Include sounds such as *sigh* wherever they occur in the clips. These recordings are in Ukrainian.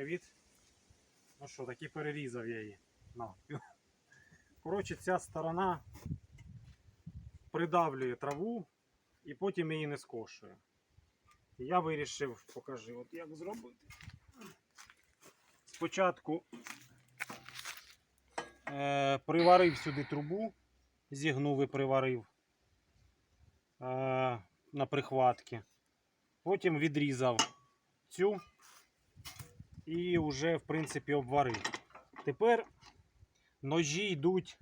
привіт. Ну що, таки перерізав я її. Коротше, ця сторона придавлює траву і потім її не скошує. Я вирішив, покажи, от як зробити. Спочатку е, приварив сюди трубу, зігнув і приварив е, на прихватки. Потім відрізав цю і вже, в принципі, обварив. Тепер ножі йдуть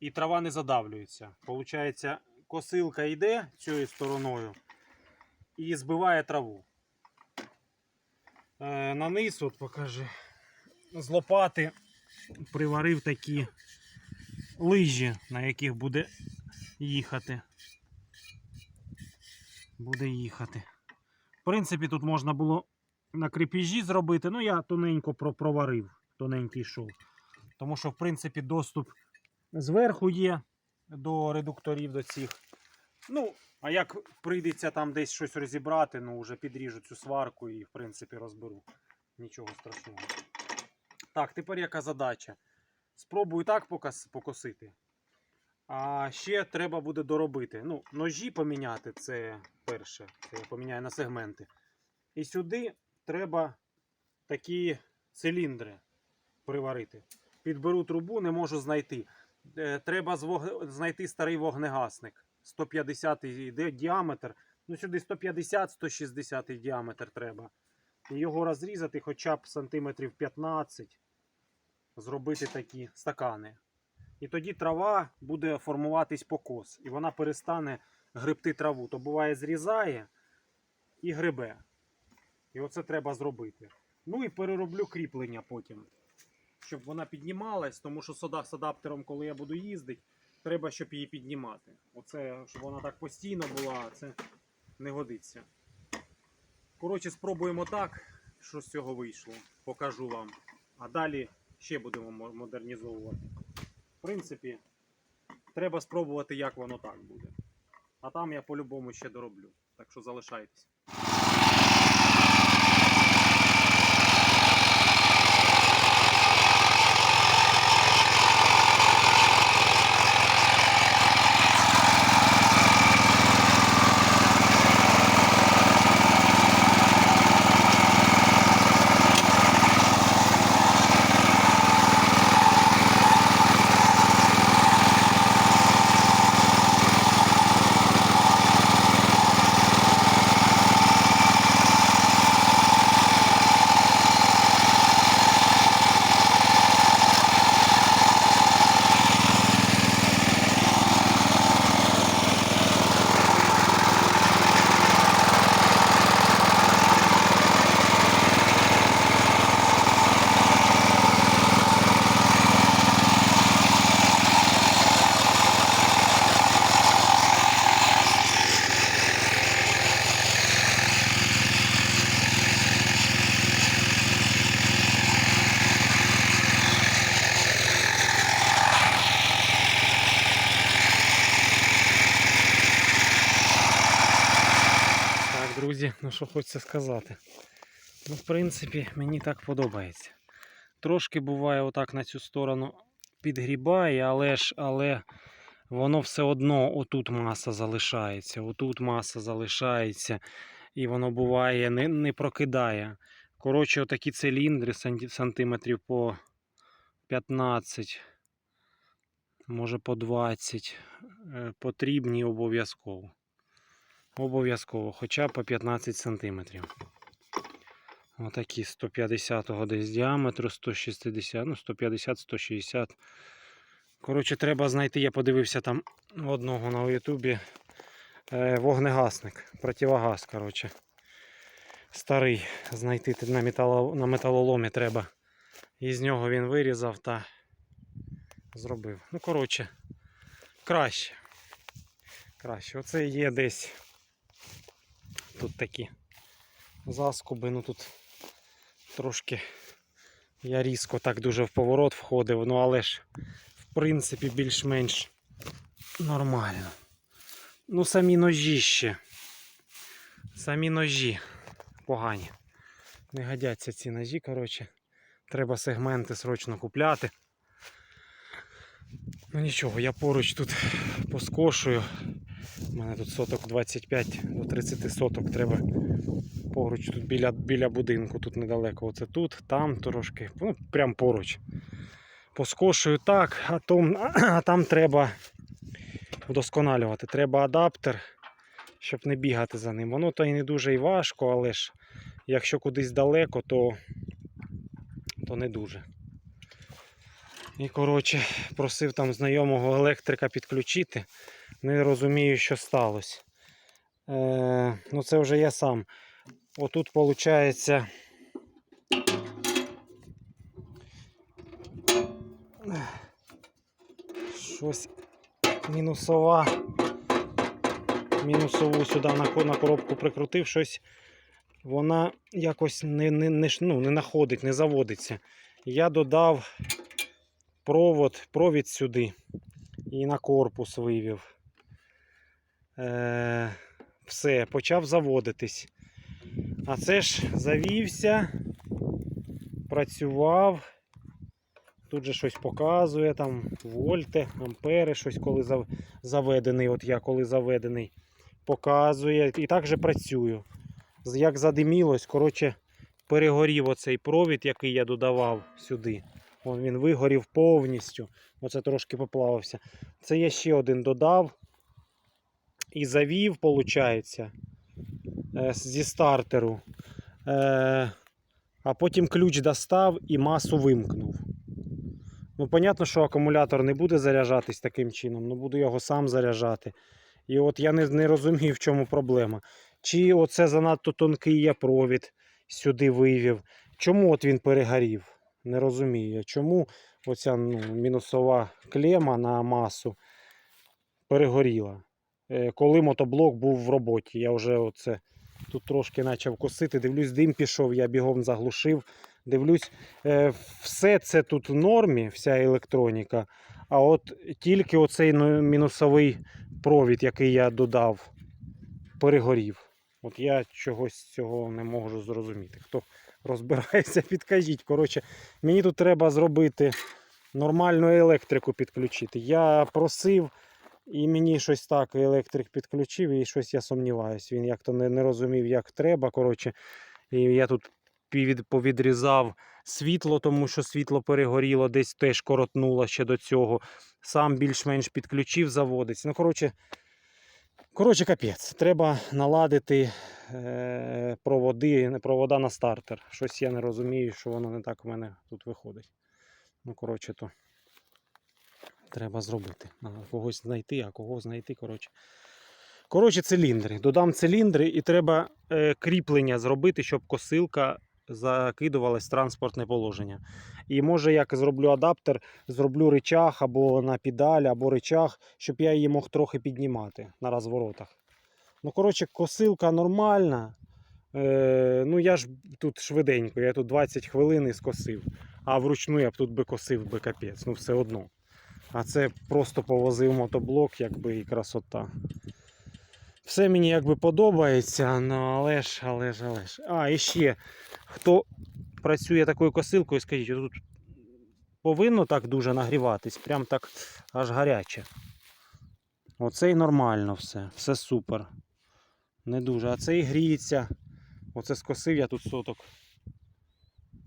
і трава не задавлюється. Получається, косилка йде цією стороною і збиває траву. Е, на низ, от покажи, з лопати приварив такі лижі, на яких буде їхати. Буде їхати. В принципі, тут можна було на крепіжі зробити. Ну, я тоненько проварив, тоненький йшов. Тому що, в принципі, доступ зверху є до редукторів до цих. Ну, а як прийдеться там десь щось розібрати, ну вже підріжу цю сварку і, в принципі, розберу. Нічого страшного. Так, тепер яка задача? Спробую так покос- покосити. А ще треба буде доробити. Ну, ножі поміняти це перше. Це я поміняю на сегменти. І сюди треба такі циліндри приварити. Підберу трубу, не можу знайти. Е, Треба знайти старий вогнегасник. 150 йде діаметр. Ну, сюди 150-160 діаметр треба. І його розрізати хоча б сантиметрів 15, зробити такі стакани. І тоді трава буде формуватись покос. І вона перестане грибти траву. То буває, зрізає і грибе. І оце треба зробити. Ну і перероблю кріплення потім. Щоб вона піднімалась, тому що сода з адаптером, коли я буду їздити, треба, щоб її піднімати. Оце, щоб вона так постійно була, це не годиться. Коротше, спробуємо так, що з цього вийшло. Покажу вам. А далі ще будемо модернізовувати. В принципі, треба спробувати, як воно так буде. А там я по-любому ще дороблю. Так що залишайтесь. Ну що хочеться сказати. Ну, в принципі, мені так подобається. Трошки буває отак на цю сторону підгрібає, але ж але воно все одно отут маса залишається, отут маса залишається, і воно буває, не, не прокидає. Коротше, отакі циліндри сантиметрів по 15, може по 20, е, потрібні обов'язково. Обов'язково, хоча по 15 см. Отакі 150-го десь діаметру, 160, ну 150-160. Коротше, треба знайти, я подивився там одного на Ютубі е, вогнегасник, противогаз, коротше. Старий знайти на, метало, на металоломі треба. І з нього він вирізав та зробив. Ну, коротше, краще. Краще. Оце є десь тут такі заскоби, ну тут трошки я різко так дуже в поворот входив, ну але ж в принципі більш-менш нормально. Ну, самі ножі ще. Самі ножі погані. Не годяться ці ножі, коротше. Треба сегменти срочно купляти. Ну нічого, я поруч тут поскошую. У мене тут соток 25 до 30 соток треба поруч тут біля, біля будинку, тут недалеко. Оце тут, там трошки. Ну, прям поруч. Поскошую так, а, том, *clears throat* а там треба вдосконалювати. Треба адаптер, щоб не бігати за ним. Воно то і не дуже і важко, але ж якщо кудись далеко, то, то не дуже. І, коротше, просив там знайомого електрика підключити. Не розумію, що сталося. Е, ну, це вже я сам. Отут, виходить. Щось мінусова. Мінусову сюди на, на коробку прикрутив, щось вона якось не, не, не, ну, не находить, не заводиться. Я додав провод, провід сюди і на корпус вивів. Е, все, почав заводитись. А це ж завівся, працював. Тут же щось показує, там вольти, ампери, щось коли заведений. От я коли заведений, показує. І так же працюю. Як задимілось, коротше, перегорів оцей провід, який я додавав сюди. Він вигорів повністю. Оце трошки поплавився. Це я ще один додав і завів, виходить, зі стартеру. Е, а потім ключ достав і масу вимкнув. Ну, понятно, що акумулятор не буде заряджатись таким чином, ну буду його сам заряджати. І от я не, не розумію, в чому проблема. Чи оце занадто тонкий я провід сюди вивів. Чому от він перегорів? Не розумію. я. Чому оця ну, мінусова клема на масу перегоріла? Е, Коли мотоблок був в роботі, я вже оце тут трошки почав косити. Дивлюсь, дим пішов, я бігом заглушив. Дивлюсь, е, все це тут в нормі, вся електроніка. А от тільки оцей ну, мінусовий провід, який я додав, перегорів. От я чогось цього не можу зрозуміти. Хто розбирається, *laughs* підкажіть. Коротше, мені тут треба зробити нормальну електрику підключити. Я просив, і мені щось так електрик підключив, і щось я сумніваюсь. Він як-то не, не розумів, як треба. Коротше, і я тут повідрізав світло, тому що світло перегоріло, десь теж коротнуло ще до цього. Сам більш-менш підключив, заводиться. Ну, коротше, коротше, капець. Треба наладити е, проводи, провода на стартер. Щось я не розумію, що воно не так у мене тут виходить. Ну, коротше, то треба зробити. Надо когось знайти, а кого знайти, коротше. Коротше, циліндри. Додам циліндри і треба е, кріплення зробити, щоб косилка закидувалась в транспортне положення. І може, як зроблю адаптер, зроблю речах або на педаль, або речах, щоб я її мог трохи піднімати на розворотах. Ну, коротше, косилка нормальна. Е, ну, я ж тут швиденько, я тут 20 хвилин і скосив. А вручну я б тут би косив би капець, ну все одно. А це просто повозив мотоблок, якби і красота. Все мені якби подобається, ну але ж, але ж, але ж. А, і ще, хто працює такою косилкою, скажіть, тут повинно так дуже нагріватись, прям так аж гаряче. Оце і нормально все, все супер. Не дуже. А це і гріється. Оце скосив я тут соток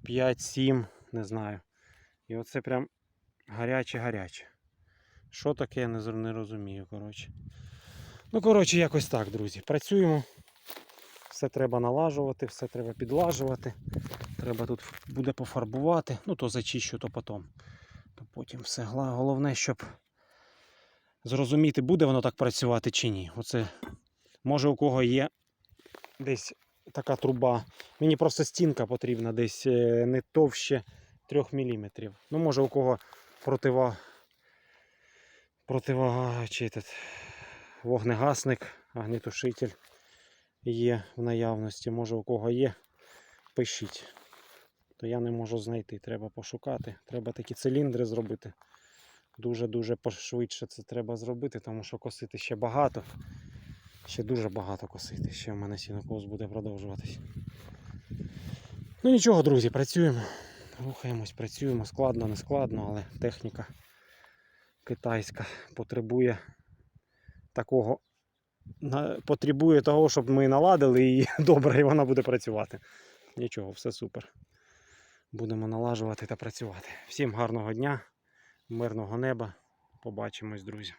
5-7, не знаю. І оце прям гаряче-гаряче. Що таке, я не, розумію, коротше. Ну, коротше, якось так, друзі. Працюємо. Все треба налажувати, все треба підлажувати. Треба тут буде пофарбувати. Ну, то зачищу, то потім. То потім все. Головне, щоб зрозуміти, буде воно так працювати чи ні. Оце, може, у кого є десь така труба. Мені просто стінка потрібна десь е, не товще 3 мм. Ну, може, у кого протива... противага чи этот, вогнегасник, огнетушитель є в наявності. Може, у кого є, пишіть. То я не можу знайти. Треба пошукати. Треба такі циліндри зробити. Дуже-дуже пошвидше це треба зробити, тому що косити ще багато. Ще дуже багато косити. Ще в мене сінокос буде продовжуватись. Ну нічого, друзі, працюємо. Рухаємось, працюємо. Складно, не складно, але техніка китайська потребує такого. Потребує того, щоб ми наладили її *laughs* добре, і вона буде працювати. Нічого, все супер. Будемо налажувати та працювати. Всім гарного дня, мирного неба. Побачимось, друзі.